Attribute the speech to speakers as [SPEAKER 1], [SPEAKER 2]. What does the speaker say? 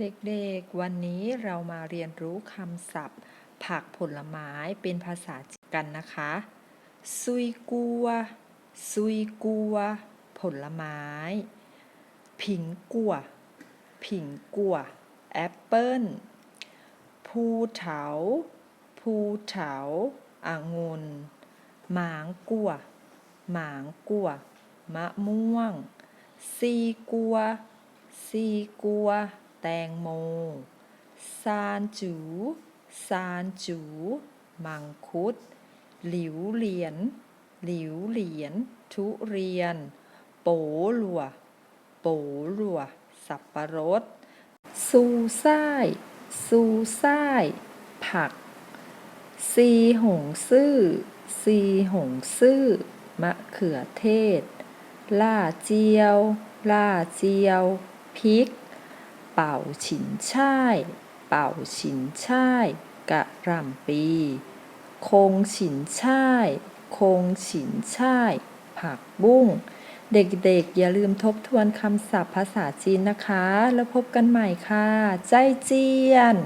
[SPEAKER 1] เด็กๆ วันนี้เรามาเรียนรู้คำศัพท์ ผักผลไม้เป็นภาษาจีนกันนะคะ ซุยกัว ซุยกัว ผลไม้ ผิงกัว ผิงกัว แอปเปิ้ล ภูเถา ภูเถาองุ่น หมางกัว หมางกัว มะม่วง ซีกัว ซีกัว แตงโม ซานจู ซานจู มังคุด หลิวเหรียญ หลิวเหรียญ ทุเรียน โปหลัว โปหลัว สับปะรด ซูซ่าย ซูซ่าย ผัก ซีหงซื่อ ซีหงซื่อ มะเขือเทศล่าเจียว ล่าเจียว พริก เป่าฉินช่าย เป่าฉินช่าย กะหล่ำปี คงฉินช่าย คงฉินช่าย ผักบุ้ง เด็กๆ อย่าลืมทบทวนคำศัพท์ภาษาจีนนะคะ แล้วพบกันใหม่ค่ะ ใจเจียน